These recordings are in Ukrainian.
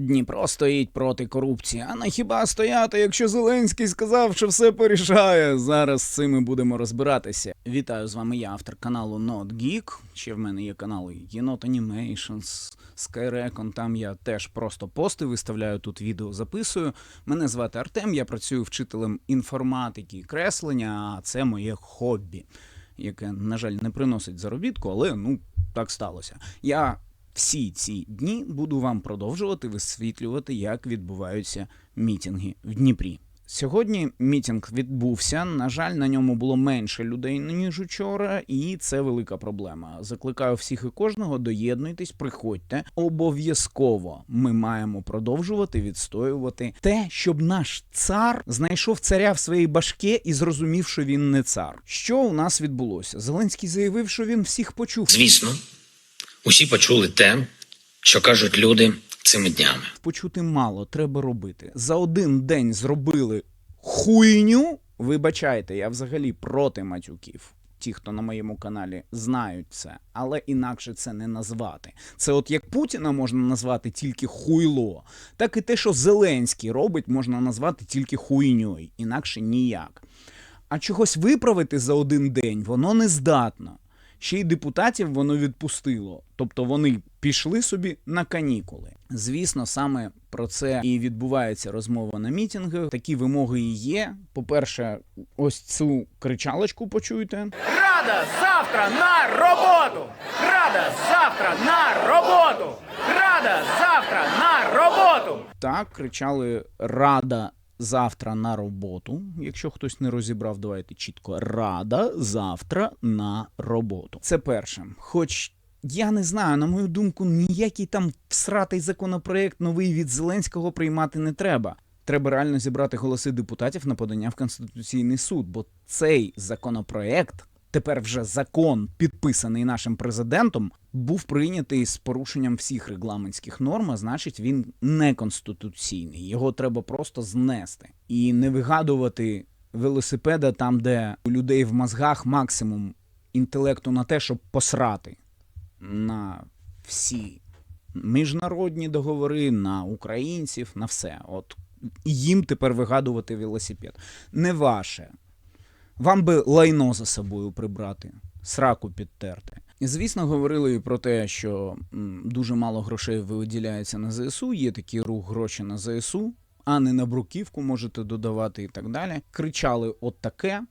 Дніпро стоїть проти корупції. А на хіба стояти, якщо Зеленський сказав, що все порішає? Зараз з цим ми будемо розбиратися. Вітаю з вами я, автор каналу Not Geek. Ще в мене є канали Єнот Animations, Skyrecon. Там я теж просто пости виставляю тут відео, записую. Мене звати Артем, я працюю вчителем інформатики і креслення, а це моє хобі, яке, на жаль, не приносить заробітку, але ну так сталося. Я всі ці дні буду вам продовжувати висвітлювати, як відбуваються мітинги в Дніпрі. Сьогодні мітинг відбувся. На жаль, на ньому було менше людей ніж учора, і це велика проблема. Закликаю всіх і кожного, доєднуйтесь, приходьте. Обов'язково ми маємо продовжувати відстоювати те, щоб наш цар знайшов царя в своїй башке і зрозумів, що він не цар. Що у нас відбулося? Зеленський заявив, що він всіх почув. Звісно, усі почули те, що кажуть люди цими днями. почути мало, треба робити. За один день зробили хуйню. Вибачайте, я взагалі проти матюків. Ті, хто на моєму каналі знають це, але інакше це не назвати. Це от як Путіна можна назвати тільки хуйло, так і те, що Зеленський робить, можна назвати тільки хуйньою, інакше ніяк. А чогось виправити за один день воно не здатно. Ще й депутатів воно відпустило, тобто вони пішли собі на канікули. Звісно, саме про це і відбувається розмова на мітингах. Такі вимоги і є. По-перше, ось цю кричалочку почуйте. Рада завтра на роботу! Рада завтра на роботу! Рада завтра на роботу! Так, кричали Рада завтра на роботу. Якщо хтось не розібрав, давайте чітко Рада завтра на роботу. Це перше. Хоч я не знаю, на мою думку, ніякий там всратий законопроект новий від Зеленського приймати не треба. Треба реально зібрати голоси депутатів на подання в Конституційний суд, бо цей законопроект, тепер вже закон, підписаний нашим президентом, був прийнятий з порушенням всіх регламентських норм, а значить він неконституційний. Його треба просто знести і не вигадувати велосипеда там, де у людей в мозгах максимум інтелекту на те, щоб посрати на всі міжнародні договори, на українців, на все. От їм тепер вигадувати велосипед. Не ваше. Вам би лайно за собою прибрати, сраку підтерти. І звісно, говорили і про те, що дуже мало грошей виділяється на ЗСУ. Є такий рух гроші на ЗСУ, а не на бруківку можете додавати і так далі. Кричали от таке.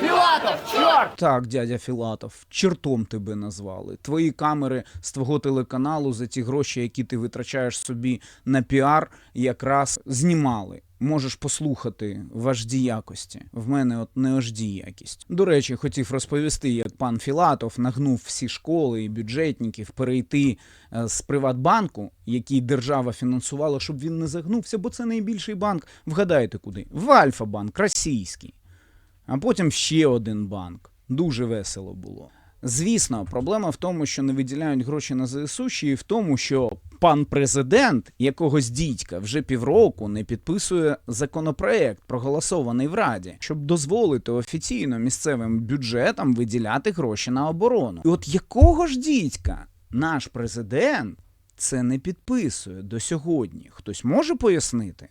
Філатов, чорт! Так, дядя Філатов, чертом тебе назвали. Твої камери з твого телеканалу за ті гроші, які ти витрачаєш собі на піар, якраз знімали. Можеш послухати в HD якості. В мене от не HD якість. До речі, хотів розповісти, як пан Філатов нагнув всі школи і бюджетників перейти е, з Приватбанку, який держава фінансувала, щоб він не загнувся, бо це найбільший банк. Вгадайте куди? В Альфа-банк, російський а потім ще один банк. Дуже весело було. Звісно, проблема в тому, що не виділяють гроші на ЗСУ, ще й в тому, що пан президент якогось дідька вже півроку не підписує законопроект, проголосований в Раді, щоб дозволити офіційно місцевим бюджетам виділяти гроші на оборону. І от якого ж дідька наш президент це не підписує до сьогодні? Хтось може пояснити?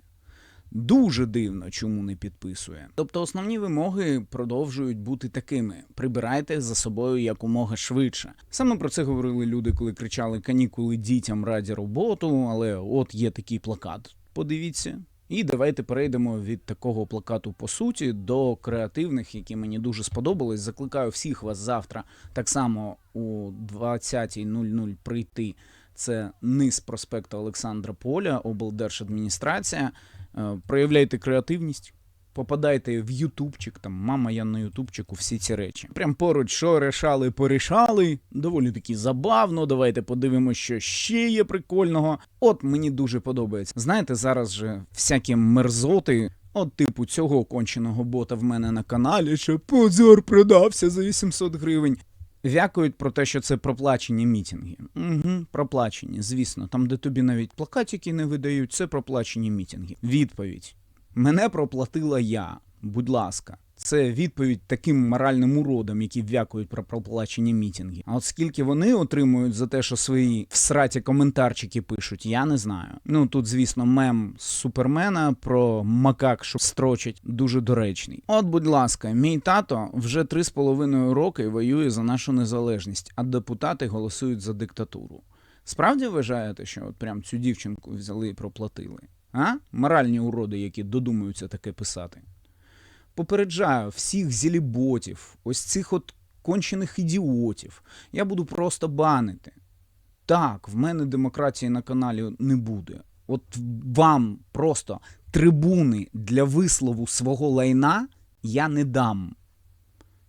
Дуже дивно, чому не підписує. Тобто основні вимоги продовжують бути такими: прибирайте за собою якомога швидше. Саме про це говорили люди, коли кричали канікули дітям раді роботу. Але от є такий плакат. Подивіться. І давайте перейдемо від такого плакату по суті до креативних, які мені дуже сподобались. Закликаю всіх вас завтра так само у 20.00 прийти. Це низ проспекту Олександра Поля, облдержадміністрація. Е, Проявляйте креативність, попадайте в Ютубчик, там мама я на Ютубчику, всі ці речі. Прям поруч, що решали, порішали. Доволі таки забавно. Давайте подивимося, що ще є прикольного. От мені дуже подобається. Знаєте, зараз же всякі мерзоти. От, типу, цього конченого бота в мене на каналі, що позор продався за 800 гривень. Вякують про те, що це проплачені мітинги. Угу, проплачені, звісно. Там, де тобі навіть плакатики не видають, це проплачені мітинги. Відповідь. Мене проплатила я. Будь ласка, це відповідь таким моральним уродам, які вякують про проплачені мітинги. А от скільки вони отримують за те, що свої всраті коментарчики пишуть, я не знаю. Ну тут, звісно, мем з супермена про макак, що строчить, дуже доречний. От, будь ласка, мій тато вже три з половиною роки воює за нашу незалежність, а депутати голосують за диктатуру. Справді вважаєте, що от прям цю дівчинку взяли і проплатили? А? Моральні уроди, які додумуються таке писати. Попереджаю всіх зіліботів, ось цих от кончених ідіотів. Я буду просто банити. Так, в мене демократії на каналі не буде. От вам просто трибуни для вислову свого лайна я не дам.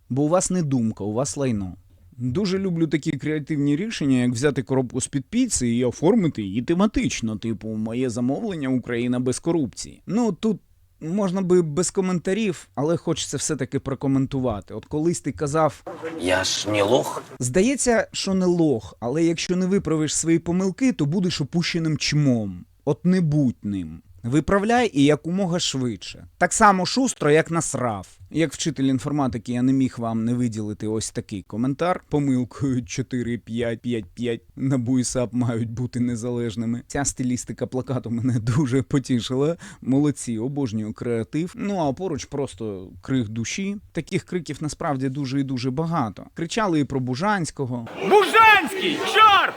Бо у вас не думка, у вас лайно. Дуже люблю такі креативні рішення, як взяти коробку з-під піци і оформити її тематично, типу, моє замовлення Україна без корупції. Ну тут можна би без коментарів, але хочеться все-таки прокоментувати. От колись ти казав, Я ж не лох. Здається, що не лох, але якщо не виправиш свої помилки, то будеш опущеним чмом. От не будь ним. Виправляй і якомога швидше. Так само шустро, як насрав. Як вчитель інформатики, я не міг вам не виділити ось такий коментар. Помилкою 4, 5, 5, 5 на буйсап мають бути незалежними. Ця стилістика плакату мене дуже потішила. Молодці, обожнюю креатив. Ну а поруч просто крик душі. Таких криків насправді дуже і дуже багато. Кричали і про Бужанського, Бужанський, чорт!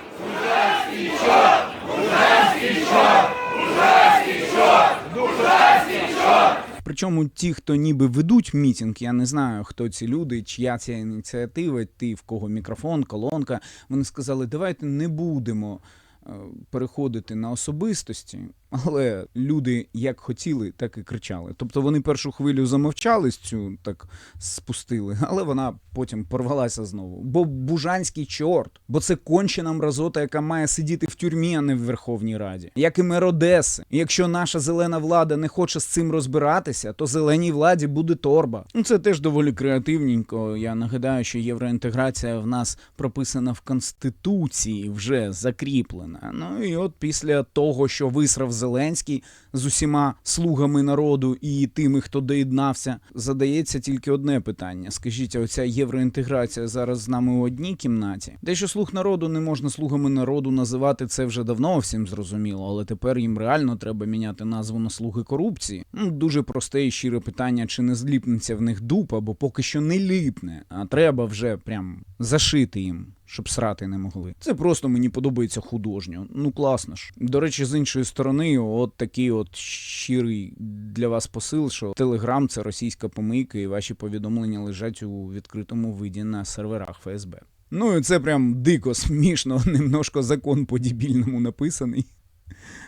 Причому ті, хто ніби ведуть мітинг, я не знаю, хто ці люди, чия ця ініціатива, ті, в кого мікрофон, колонка. Вони сказали, давайте не будемо е, переходити на особистості, але люди як хотіли, так і кричали. Тобто вони першу хвилю замовчали цю, так спустили, але вона потім порвалася знову. Бо бужанський чорт, бо це кончена мразота, яка має сидіти в тюрмі, а не в Верховній Раді, як і мер Одеси. Якщо наша зелена влада не хоче з цим розбиратися, то зеленій владі буде торба. Ну це теж доволі креативненько. Я нагадаю, що євроінтеграція в нас прописана в конституції, вже закріплена. Ну і от після того, що висрав Зеленський з усіма слугами народу і тими, хто доєднався, задається тільки одне питання: скажіть, оця євроінтеграція зараз з нами у одній кімнаті? Те, що слуг народу не можна слугами народу називати, це вже давно всім зрозуміло, але тепер їм реально треба міняти назву на слуги корупції. Ну, дуже просте і щире питання, чи не зліпнеться в них дупа, бо поки що не ліпне, а треба вже прям зашити їм. Щоб срати не могли. Це просто мені подобається художньо. Ну класно ж. До речі, з іншої сторони, от такий от щирий для вас посил, що Телеграм це російська помийка, і ваші повідомлення лежать у відкритому виді на серверах ФСБ. Ну і це прям дико смішно, немножко закон по-дібільному написаний.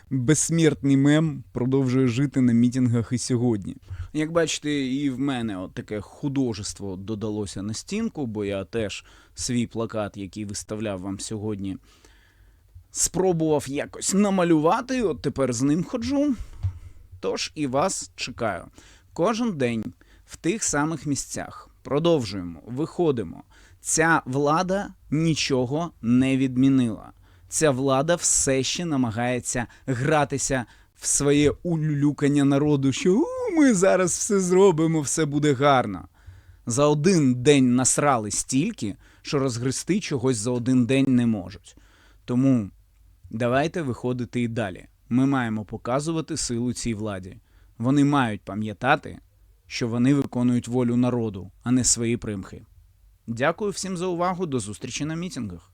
Безсмертний мем продовжує жити на мітінгах і сьогодні. Як бачите, і в мене от таке художество додалося на стінку, бо я теж свій плакат, який виставляв вам сьогодні, спробував якось намалювати, от тепер з ним ходжу. Тож і вас чекаю. Кожен день в тих самих місцях. Продовжуємо, виходимо. Ця влада нічого не відмінила. Ця влада все ще намагається гратися в своє улюлюкання народу, що ми зараз все зробимо, все буде гарно. За один день насрали стільки, що розгрести чогось за один день не можуть. Тому давайте виходити і далі. Ми маємо показувати силу цій владі. Вони мають пам'ятати, що вони виконують волю народу, а не свої примхи. Дякую всім за увагу. До зустрічі на мітингах.